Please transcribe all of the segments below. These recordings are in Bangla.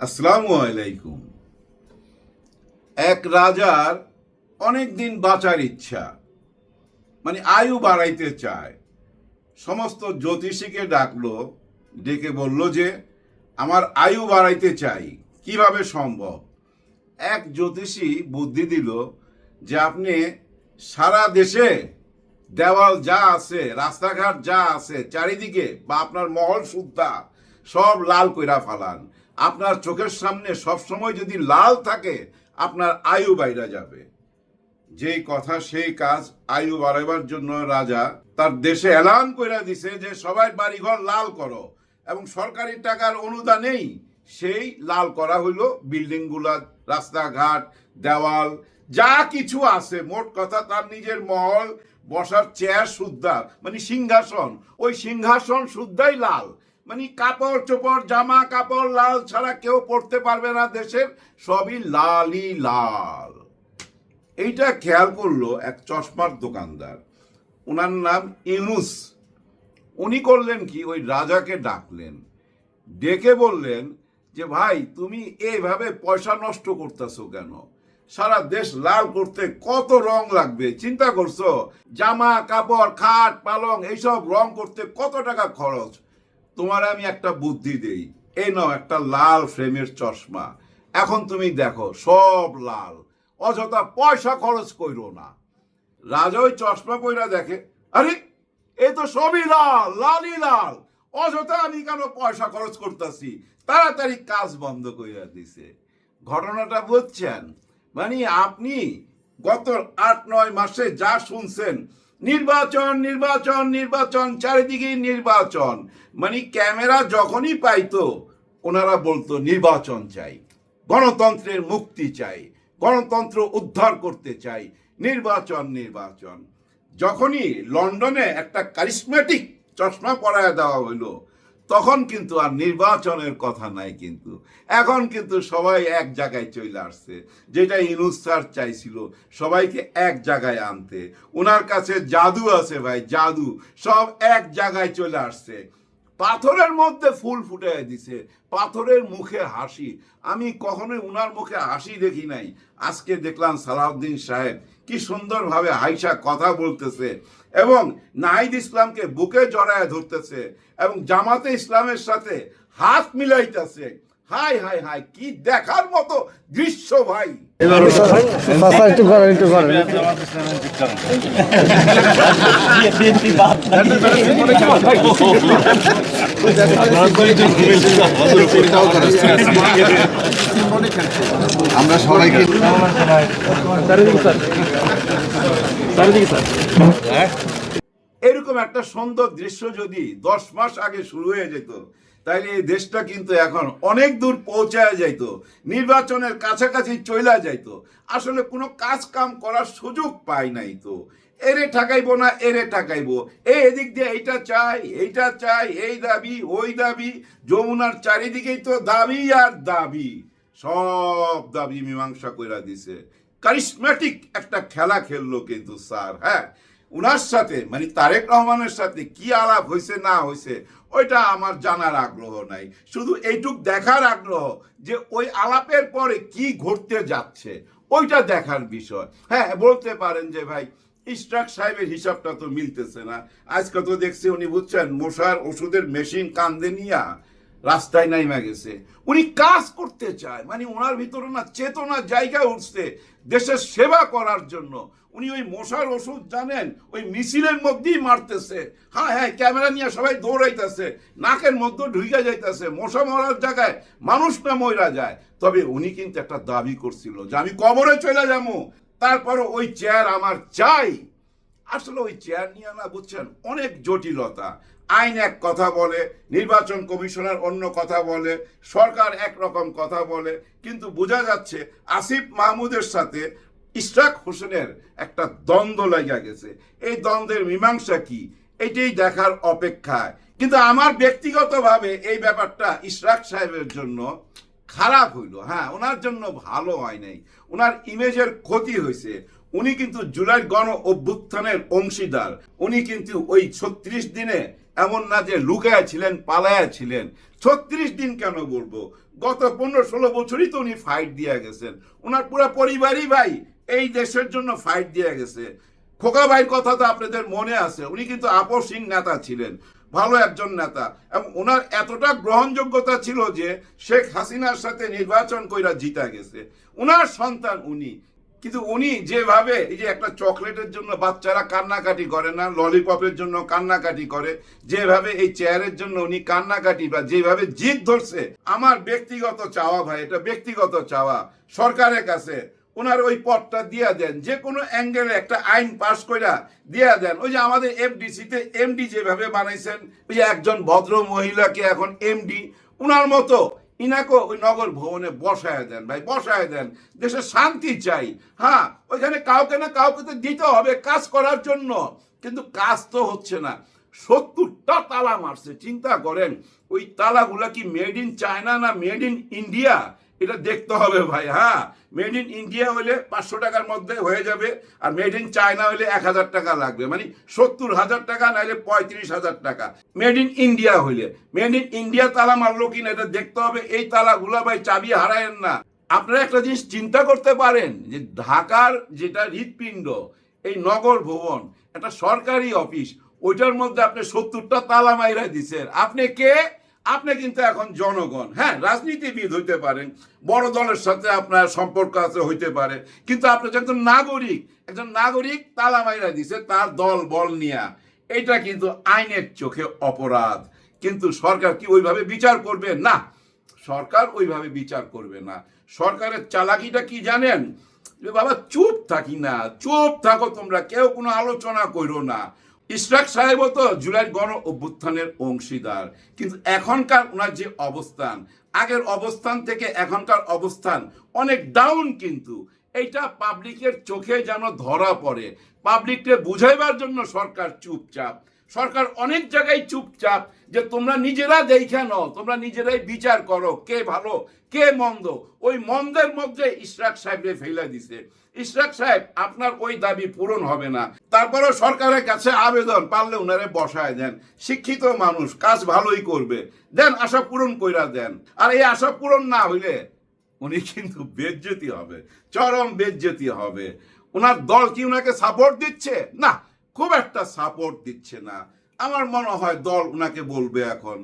আসসালামু আলাইকুম। এক রাজার অনেক দিন বাঁচার ইচ্ছা মানে আয়ু বাড়াইতে চায়। সমস্ত জ্যোতিষীকে ডাকলো, ডেকে বলল যে, আমার আয়ু বাড়াইতে চাই, কীভাবে সম্ভব? এক জ্যোতিষী বুদ্ধি দিল যে, আপনি সারা দেশে দেওয়াল যা আছে, রাস্তাঘাট যা আছে, চারিদিকে বা আপনার মহল সুদ্ধা সব লাল কইরা ফালান। আপনার চোখের সামনে সব সময় যদি লাল থাকে, আপনার আয়ু বাইরা যাবে। যেই কথা, সেই কাজ আয়ু বাড়াইবার জন্য রাজা তার দেশে এলান কইরা দিছে যে সবাই বাড়িঘর লাল করো এবং সরকারি টাকার অনুদানেই সেই লাল করা হইল। বিল্ডিংগুলা রাস্তাঘাট, দেওয়াল, যা কিছু আছে, মোট কথা তার নিজের মহল, বসার চেয়ার সুদ্ধা মানে সিংহাসন, ওই সিংহাসন শুদ্ধাই লাল। মানে কাপড় চোপড়, জামা কাপড়, লাল ছাড়া কেউ পড়তে পারবে না দেশের, সবই লালই লাল। এইটা খেয়াল করল এক চশমার দোকানদার। ওনার নাম ইউনুস উনি করলেন কি? ওই রাজাকে ডাকলেন। ডেকে বললেন যে, ভাই, তুমি এইভাবে পয়সা নষ্ট করতেছো কেন? সারা দেশ লাল করতে কত রং লাগবে? চিন্তা করছ? জামা, কাপড়, খাট, পালং, এইসব রং করতে কত টাকা খরচ? তোমার আমি একটা বুদ্ধি দেই। এই নাও একটা লাল ফ্রেমের চশমা। এখন তুমি দেখো, সব লাল। অযথা পয়সা খরচ কইরো না। রাজা ওই চশমা পইরা দেখে, আরে এ তো সবই লাল, লালই লাল। অযথা আমি কেন পয়সা খরচ করতেছি? তাড়াতাড়ি কাজ বন্ধ কইরা দিছে। ঘটনাটা বুঝছেন? মানে আপনি গত আট, নয় মাসে যা শুনছেন নির্বাচন নির্বাচন নির্বাচন, চারিদিকে নির্বাচন। মানে ক্যামেরা যখনই পাইতো, ওনারা বলতো, নির্বাচন চাই, গণতন্ত্রের মুক্তি চাই, গণতন্ত্র উদ্ধার করতে চাই, নির্বাচন নির্বাচন। যখনই লন্ডনে একটা কারিসমেটিক চশমা পরায় দেওয়া হইল তখন কিন্তু আর নির্বাচনের কথা নাই কিন্তু। এখন কিন্তু সবাই এক জায়গায় চলে আসছে। যেটা ইনুস চাইছিল, সবাইকে এক জায়গায় আনতে। ওনার কাছে জাদু আছে ভাই, জাদু। সব এক জায়গায় চলে আসছে। পাথরের মধ্যে ফুল ফুটে দিছে, পাথরের মুখে হাসি। আমি কখনোই উনার মুখে হাসি দেখি নাই। আজকে দেখলাম সালাউদ্দিন সাহেব কি সুন্দরভাবে হাইসা কথা বলতেছে। এবং নাহিদ ইসলামকে বুকে জড়ায় ধরতেছে এবং জামাতে ইসলামের সাথে হাত মিলাইতেছে। হাই হাই হাই কি দেখার মতো দৃশ্য ভাই। চাচা একটু করেন একটু করেন আমরা সবাইকে এরকম একটা সুন্দর দৃশ্য যদি দশ মাস আগে শুরু হয়ে যেত, তাইলে এই দেশটা কিন্তু এখন অনেক দূর পৌঁছায় যাইত, নির্বাচনের কাছাকাছি চইলা যাইত। আসলে কোনো কাজ কাম করার সুযোগ পাই নাই তো। এরে ঠাকাইবো না, এরে ঠাকাইবো। এই এদিক দিয়ে এইটা চাই এইটা চাই, এই দাবি, ওই দাবি, যমুনার চারিদিকেই তো দাবি আর দাবি। সব দাবি মীমাংসা কইরা দিছে। কারিসমেটিক একটা খেলা খেললো কিন্তু স্যার হ্যাঁ? উনার সাথে মানে তারেক রহমানের সাথে কি আলাপ হয়েছে না হয়েছে ওইটা আমার জানার আগ্রহ নাই। শুধু এইটুক দেখার আগ্রহ যে ওই আলাপের পরে কি ঘটতে যাচ্ছে, ওইটা দেখার বিষয়। হ্যাঁ বলতে পারেন যে ভাই ইস্ট্রাক সাহেবের হিসাবটা তো মিলতেছে না। আজকে তো দেখছি উনি বুঝছেন, মশার ওষুধের মেশিন কান্দে নিয়া রাস্তায় নাইমা গেছে। উনি কাজ করতে চায় মানে ওনার ভিতরে না চেতনা জায়গায় উঠছে দেশের সেবা করার জন্য। উনি ওই মশার ওষুধ জানেন? ওই মিছিলের মধ্যেই মারতেছে। হ্যাঁ হ্যাঁ ক্যামেরা নিয়ে সবাই দৌড়াইতেছে। নাকের মধ্যে ঢুকে যাইতেছে। মশা মরার জায়গায় মানুষ না মইরা যায়। তবে উনি কিন্তু একটা দাবি করছিল যে আমি কবরে চলে যাব। তারপরে ওই চেয়ার আমার চাই। আসলে ওই চেয়ার নিয়ে না বুঝছেন, অনেক জটিলতা। আইন এক কথা বলে, নির্বাচন কমিশনার অন্য কথা বলে, সরকার এক রকম কথা বলে। কিন্তু বোঝা যাচ্ছে, আসিফ মাহমুদের সাথে ইশরাক হোসেনের একটা দ্বন্দ্ব লাগা গেছে। এই দ্বন্দ্বের মীমাংসা কি? এটাই দেখার অপেক্ষায় কিন্তু আমার ব্যক্তিগতভাবে এই ব্যাপারটা ইশরাক সাহেবের জন্য খারাপ হইল। হ্যাঁ ওনার জন্য ভালো হয় নাই। ওনার ইমেজের ক্ষতি হয়েছে। উনি কিন্তু জুলাই গণ অভ্যুত্থানের অংশীদার। উনি কিন্তু ওই ছত্রিশ দিনে এমন না যে লুকায়া ছিলেন, পালায়া ছিলেন। ছত্রিশ দিন কেন বলব? গত পনেরো ষোলো বছরই তো উনি ফাইট দিয়ে গেছেন। ওনার পুরো পরিবারই ভাই এই দেশের জন্য ফাইট দিয়ে গেছে। খোকা ভাইয়ের কথা তো আপনাদের মনে আছে, উনি কিন্তু আপসহীন নেতা ছিলেন, ভালো একজন নেতা। এবং ওনার এতটা গ্রহণযোগ্যতা ছিল যে শেখ হাসিনার সাথে নির্বাচন কইরা জিতা গেছে। ওনার সন্তান উনি। কিন্তু উনি যেভাবে এই যে একটা চকলেটের জন্য বাচ্চারা কান্নাকাটি করে না, ললিপপের জন্য কান্নাকাটি করে, যেভাবে এই চেয়ারের জন্য উনি কান্নাকাটি বা যেভাবে জিত ধরছে, আমার ব্যক্তিগত চাওয়া ভাই, এটা ব্যক্তিগত চাওয়া, সরকারের কাছে। ওনার ওই পদটা দিয়া দেন। যে কোনো অ্যাঙ্গেলে একটা আইন পাশ কইরা দিয়া দেন। ওই যে আমাদের এফডিসিতে এমডি যেভাবে বানাইছেন, ওই যে একজন ভদ্র মহিলাকে এখন এমডি ওনার মতো ইনাকে ওই নগর ভবনে বসায় দেন। ভাই, বসায় দেন। দেশে শান্তি চাই। হ্যাঁ ওইখানে কাউকে না কাউকে তো দিতে হবে কাজ করার জন্য। কিন্তু কাজ তো হচ্ছে না। সত্তরটা তালা মারছে। চিন্তা করেন, ওই তালাগুলা কি মেড ইন চায়না না মেড ইন ইন্ডিয়া এটা দেখতে হবে ভাই হ্যাঁ? মেড ইন ইন্ডিয়া হলে পাঁচশো টাকার মধ্যে হয়ে যাবে, আর মেড ইন চায়না হলে এক হাজার টাকা লাগবে মানে সত্তর হাজার টাকা, নাহলে পঁয়ত্রিশ হাজার টাকা। মেড ইন ইন্ডিয়া হইলে মেড ইন ইন্ডিয়া তালা মারলো কিনা এটা দেখতে হবে, এই তালাগুলা ভাই চাবি হারায়েন না। আপনারা একটা জিনিস চিন্তা করতে পারেন, যে ঢাকার যেটা হৃৎপিণ্ড, এই নগর ভবন, একটা সরকারি অফিস, ওইটার মধ্যে আপনি সত্তরটা তালা মাইরা দিচ্ছেন আপনি কে? আপনি কিন্তু এখন জনগণ হ্যাঁ রাজনীতিবিদ হইতে পারেন, বড় দলের সাথে আপনার সম্পর্ক আছে হইতে পারে, কিন্তু আপনি একজন নাগরিক একজন নাগরিক তালা মাইরা দিছে, তার দল, বল নিয়া, এটা কিন্তু আইনের চোখে অপরাধ। কিন্তু সরকার কি ওইভাবে বিচার করবে? না, সরকার ওইভাবে বিচার করবে না। সরকারের চালাকিটা কি জানেন? বাবা, চুপ থাকি না, চুপ থাকো তোমরা, কেউ কোনো আলোচনা করো না। ইশরাক সাহেব তো জুলাই গণ অভ্যুত্থানের অংশীদার। কিন্তু এখনকার ওনার যে অবস্থান, আগের অবস্থান থেকে এখনকার অবস্থান অনেক ডাউন কিন্তু। এইটা পাবলিকের চোখে যেন ধরা পড়ে। পাবলিককে বুঝাইবার জন্য সরকার চুপচাপ। সরকার অনেক জায়গায় চুপচাপ যে তোমরা নিজেরা দেখে নাও, তোমরা নিজেরাই বিচার করো কে ভালো, কে মন্দ। ওই মন্দের মধ্যে ইশরাক সাহেবরে ফেলে দিছে। ইশরাক সাহেব, আপনার ওই দাবি পূরণ হবে না। তারপরেও সরকারের কাছে আবেদন পারলে উনারে বসায় দেন। শিক্ষিত মানুষ, কাজ ভালোই করবে। দেন আশা পূরণ কইরা দেন। আর এই আশা পূরণ না হইলে উনি কিন্তু বেজ্জতি হবে, চরম বেজ্জতি হবে। ওনার দল কি ওনাকে সাপোর্ট দিচ্ছে? না খুব একটা সাপোর্ট দিচ্ছে না। আমার মনে হয় দল ওনাকে বলবে এখন,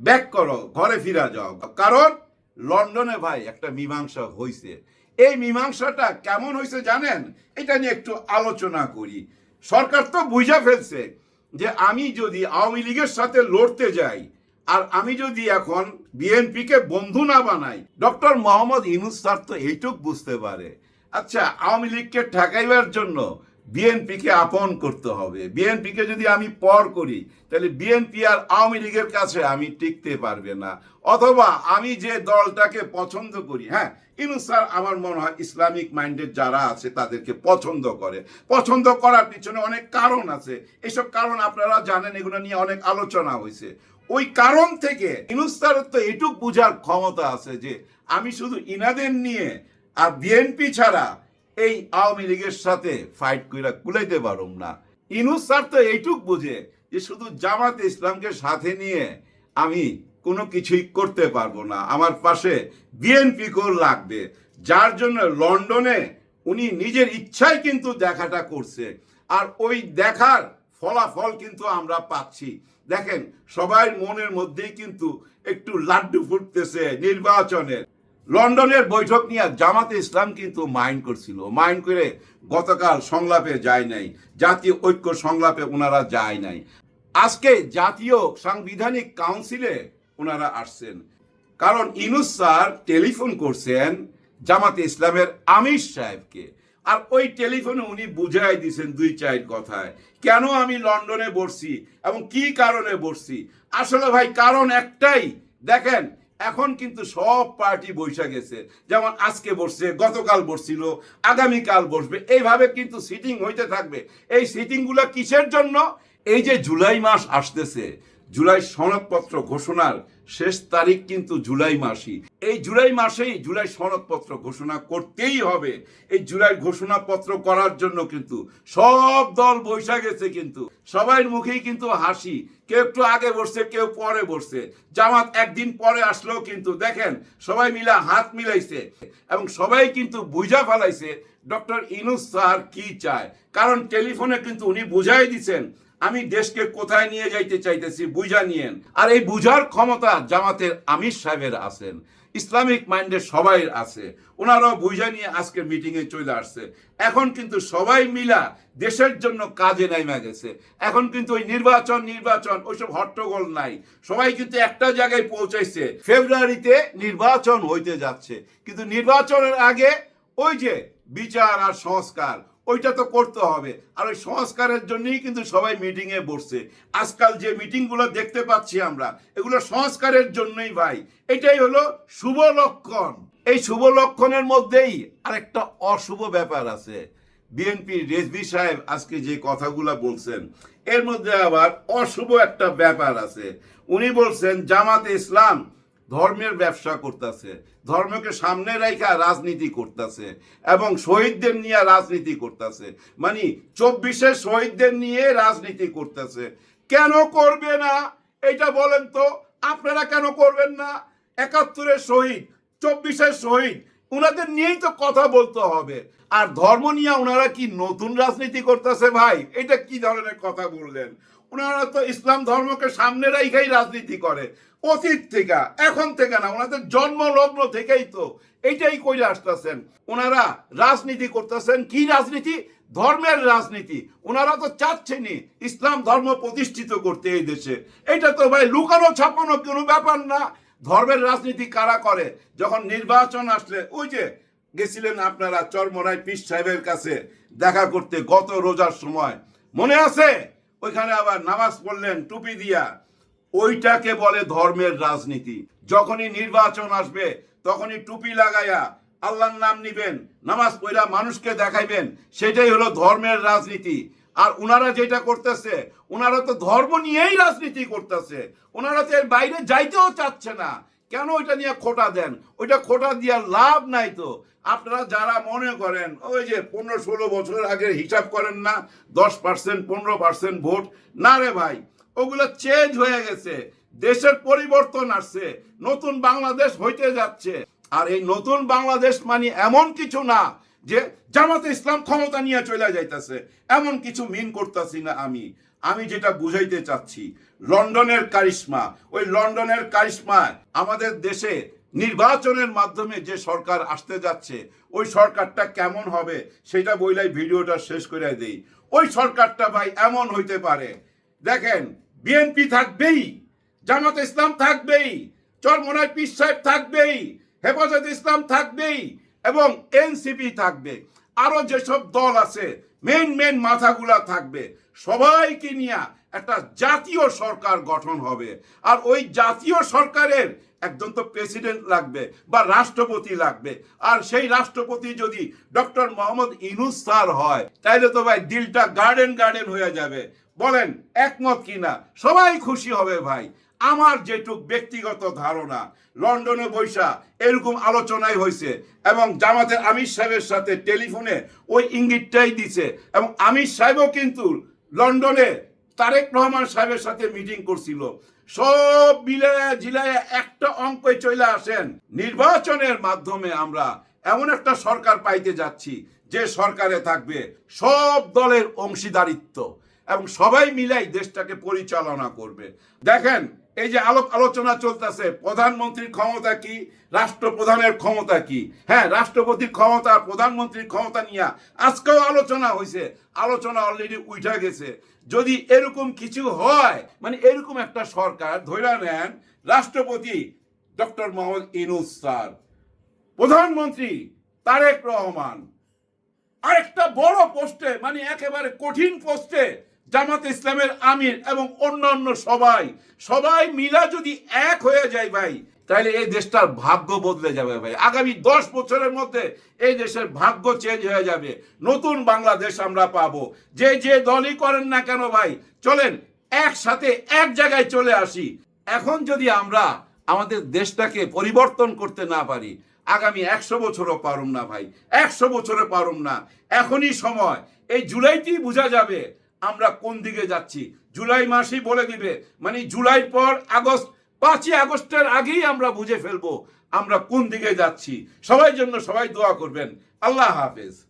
ব্যাক করো, ঘরে ফিরা যাও। কারণ লন্ডনে ভাই একটা মীমাংসা হয়েছে এই মীমাংসাটা কেমন হয়েছে জানেন? এটা নিয়ে একটু আলোচনা করি। সরকার তো বুঝা ফেলছে যে আমি যদি আওয়ামী লীগের সাথে লড়তে যাই আর আমি যদি এখন বিএনপিকে বন্ধু না বানাই, ডক্টর মোহাম্মদ ইনুস স্যার তো এইটুক বুঝতে পারে। আচ্ছা আওয়ামী লীগকে ঠেকাইবার জন্য বিএনপিকে আপন করতে হবে। বিএনপিকে যদি আমি পর করি, তাহলে বিএনপি আর আওয়ামী লীগের কাছে আমি টিকতে পারবে না। অথবা আমি যে দলটাকে পছন্দ করি হ্যাঁ ইনুস স্যার, আমার মনে হয় ইসলামিক মাইন্ডের যারা আছে, তাদেরকে পছন্দ করে। পছন্দ করার পিছনে অনেক কারণ আছে। এসব কারণ আপনারা জানেন, এগুলো নিয়ে অনেক আলোচনা হয়েছে। ওই কারণ থেকে ইনুস স্যারের তো এটুক বোঝার ক্ষমতা আছে যে, আমি শুধু ইনাদের নিয়ে আর বিএনপি ছাড়া এই আওয়ামী লীগের সাথে ফাইট কইরা কুলাইতে পারুম না। ইনুস স্যার তো এইটুক বুঝে যে শুধু জামাত ইসলামকে সাথে নিয়ে আমি কোনো কিছুই করতে পারব না। আমার পাশে বিএনপি কোর লাগবে। যার জন্য লন্ডনে উনি নিজের ইচ্ছায় কিন্তু দেখাটা করছে। আর ওই দেখার ফলাফল কিন্তু আমরা পাচ্ছি। দেখেন, সবাই মনের মধ্যেই কিন্তু একটু লাড্ডু ফুটতেছে নির্বাচনের। লন্ডনের বৈঠক নিয়ে জামাতে ইসলাম কিন্তু মাইন্ড করছিল। মাইন্ড করে গতকাল সংলাপে যায় নাই, জাতীয় ঐক্য সংলাপে ওনারা যায় নাই। আজকে জাতীয় সাংবিধানিক কাউন্সিলে ওনারা আসছেন। কারণ ইনুস স্যার টেলিফোন করছেন জামাতে ইসলামের আমির সাহেবকে। আর ওই টেলিফোনে উনি বুঝাই দিয়েছেন দুই চার কথায়। কেন আমি লন্ডনে বসছি এবং কি কারণে বসছি? আসলে ভাই, কারণ একটাই। দেখেন এখন কিন্তু সব পার্টি বৈশা গেছে। যেমন আজকে বসছে, গতকাল বসছিল, আগামীকাল বসবে। এইভাবে কিন্তু সিটিং হইতে থাকবে। এই সিটিংগুলো কিসের জন্য? এই যে জুলাই মাস আসতেছে, জুলাই সনদপত্র ঘোষণার শেষ তারিখ কিন্তু জুলাই মাসই। এই জুলাই মাসেই জুলাই সনদপত্র ঘোষণা করতেই হবে। এই জুলাই ঘোষণাপত্র করার জন্য কিন্তু সব দল বৈশা গেছে কিন্তু। সবার মুখেই কিন্তু হাসি। কেউ একটু আগে বসছে, কেউ পরে বসছে। জামাত একদিন পরে আসলেও কিন্তু দেখেন, সবাই মিলা হাত মিলাইছে এবং সবাই কিন্তু বুঝা ফেলাইছে, ডক্টর ইনুস স্যার কি চায়? কারণ টেলিফোনে কিন্তু উনি বুঝাই দিছেন আমি দেশকে কোথায় নিয়ে যাইতে চাইতেছি বুঝা নিয়েন। আর এই বুঝার ক্ষমতা জামাতের আমির সাহেবের আছেন। ইসলামিক মাইন্ডের সবাই আছে। ওনারাও বুঝা নিয়ে আজকে মিটিং এ চলে আসছে। এখন কিন্তু সবাই মিলা দেশের জন্য কাজে নাইমা গেছে। এখন কিন্তু ওই নির্বাচন নির্বাচন, ওইসব হট্টগোল নাই। সবাই কিন্তু একটা জায়গায় পৌঁছাইছে। ফেব্রুয়ারিতে নির্বাচন হইতে যাচ্ছে। কিন্তু নির্বাচনের আগে ওই যে বিচার আর সংস্কার ওইটা তো করতে হবে। আর ওই সংস্কারের জন্যই কিন্তু সবাই মিটিং এ বসছে। আজকাল যে মিটিংগুলো দেখতে পাচ্ছি আমরা, এগুলো সংস্কারের জন্যই ভাই। এটাই হলো শুভ লক্ষণ। এই শুভ লক্ষণের মধ্যেই আরেকটা অশুভ ব্যাপার আছে। বিএনপি রেজবি সাহেব আজকে যে কথাগুলো বলছেন, এর মধ্যে আবার অশুভ একটা ব্যাপার আছে। উনি বলছেন, জামাতে ইসলাম ধর্মের ব্যবসা করতেছে, ধর্মকে সামনে রাখা রাজনীতি করতেছে এবং শহীদদের নিয়ে রাজনীতি করতেছে। মানে চব্বিশে শহীদদের নিয়ে রাজনীতি করতেছে। কেন করবে না? এটা বলেন তো, আপনারা কেন করবেন না? একাত্তরের শহীদ, চব্বিশের শহীদ, উনাদের নিয়েই তো কথা বলতে হবে। আর ধর্ম নিয়ে ওনারা কি নতুন রাজনীতি করতেছে ভাই? এটা কি ধরনের কথা বললেন? ওনারা তো ইসলাম ধর্মকে সামনে রেখেই রাজনীতি করে, অতীত থেকে, এখন থেকে না, ওনাদের জন্ম লগ্ন থেকেই তো, এইটাই করে আসতেছেন। ওনারা রাজনীতি করতেছেন, কি রাজনীতি? ধর্মের রাজনীতি। ওনারা তো চাচ্ছেনই ইসলাম ধর্ম প্রতিষ্ঠিত করতে এই দেশে। এটা তো ভাই লুকানো ছাপানো কোনো ব্যাপার না। ধর্মের রাজনীতি কারা করে? যখন নির্বাচন আসলে, ওই যে গেছিলেন আপনারা চরমরাই পীর সাহেবের কাছে দেখা করতে গত রোজার সময়। মনে আছে? ওইখানে আবার নামাজ পড়লেন টুপি দিয়া। ওইটাকে বলে ধর্মের রাজনীতি। যখনই নির্বাচন আসবে, তখনই টুপি লাগাইয়া আল্লাহর নাম নিবেন, নামাজ পড়া মানুষকে দেখাইবেন, সেটাই হলো ধর্মের রাজনীতি। আর ওনারা যেটা করতেছে ওনারা তো ধর্ম নিয়েই রাজনীতি করতেছে। ওনারা তো এর বাইরে যাইতেও চাচ্ছে না। কেন ওইটা নিয়ে খোটা দেন? ওইটা খোটা দেওয়ার লাভ নাই তো। আপনারা যারা মনে করেন, ওই যে পনেরো ষোলো বছর আগে হিসাব করেন না, দশ পার্সেন্ট, পনেরো পার্সেন্ট ভোট, না রে ভাই, ওগুলো চেঞ্জ হয়ে গেছে। দেশের পরিবর্তন আসছে, নতুন বাংলাদেশ হইতে যাচ্ছে। আর এই নতুন বাংলাদেশ মানে এমন কিছু না যে জামাতে ইসলাম ক্ষমতা নিয়ে চলে যাইতেছে। এমন কিছু মিন করতেছি না আমি। আমি যেটা বুঝাইতে চাচ্ছি, লন্ডনের কারিশমা। ওই লন্ডনের কারিশমা আমাদের দেশে নির্বাচনের মাধ্যমে যে সরকার আসতে যাচ্ছে, ওই সরকারটা কেমন হবে সেটা বইলাই ভিডিওটা শেষ করে দেই। ওই সরকারটা ভাই এমন হইতে পারে। দেখেন, বিএনপি থাকবেই, জামাত ইসলাম থাকবেই চরমনায় পীর সাহেব থাকবেই, হেফাজত ইসলাম থাকবেই এবং এনসিপি থাকবে। আরও যেসব দল আছে মেন মেন মাথাগুলা থাকবে। সবাইকে নিয়ে একটা জাতীয় সরকার গঠন হবে। আর ওই জাতীয় সরকারের একজন তো প্রেসিডেন্ট লাগবে বা রাষ্ট্রপতি লাগবে। আর সেই রাষ্ট্রপতি যদি ডক্টর মোহাম্মদ ইনুস স্যার হয়, তাইলে তো ভাই দিলটা গার্ডেন গার্ডেন হয়ে যাবে। বলেন, একমত কিনা? সবাই খুশি হবে ভাই। আমার যেটুক ব্যক্তিগত ধারণা, লন্ডনে বৈশা এরকম আলোচনাই হয়েছে এবং জামাতের আমির সাহেবের সাথে টেলিফোনে ওই ইঙ্গিতটাই দিছে এবং আমির সাহেবও কিন্তু লন্ডনে তারেক রহমান সাহেবের সাথে মিটিং করছিল। সব মিলায়া জিলায় একটা অঙ্কে চলে আসেন। নির্বাচনের মাধ্যমে আমরা এমন একটা সরকার পাইতে যাচ্ছি যে সরকারে থাকবে সব দলের অংশীদারিত্ব। এবং সবাই মিলাই দেশটাকে পরিচালনা করবে। দেখেন, এই যে আলোক আলোচনা চলতেছে, প্রধানমন্ত্রীর ক্ষমতা কি, রাষ্ট্রপ্রধানের ক্ষমতা কি? হ্যাঁ রাষ্ট্রপতির ক্ষমতা প্রধানমন্ত্রীর ক্ষমতা নিয়ে আজকেও আলোচনা হয়েছে আলোচনা অলরেডি উঠা গেছে। যদি এরকম কিছু হয় মানে এরকম একটা সরকার ধরে নেন, রাষ্ট্রপতি ডক্টর মোহাম্মদ ইনুস স্যার, প্রধানমন্ত্রী তারেক রহমান, আরেকটা বড় পোস্টে মানে একেবারে কঠিন পোস্টে জামাত ইসলামের আমির এবং অন্যান্য সবাই সবাই মিলা যদি এক হয়ে যায় ভাই তাহলে এই দেশটার ভাগ্য বদলে যাবে ভাই। আগামী দশ বছরের মধ্যে এই দেশের ভাগ্য চেঞ্জ হয়ে যাবে। নতুন বাংলাদেশ আমরা পাবো। যে যে দলই করেন না কেন ভাই, চলেন একসাথে এক জায়গায় চলে আসি। এখন যদি আমরা আমাদের দেশটাকে পরিবর্তন করতে না পারি, আগামী একশো বছরও পারুম না ভাই, একশো বছরে পারুম না। এখনই সময়, এই জুলাইতেই বোঝা যাবে আমরা কোন দিকে যাচ্ছি? জুলাই মাসেই বলে দিবে। মানে জুলাই পর আগস্ট, পাঁচই আগস্টের আগেই আমরা বুঝে ফেলব আমরা কোন দিকে যাচ্ছি। সবাই জন্য সবাই দোয়া করবেন। আল্লাহ হাফেজ।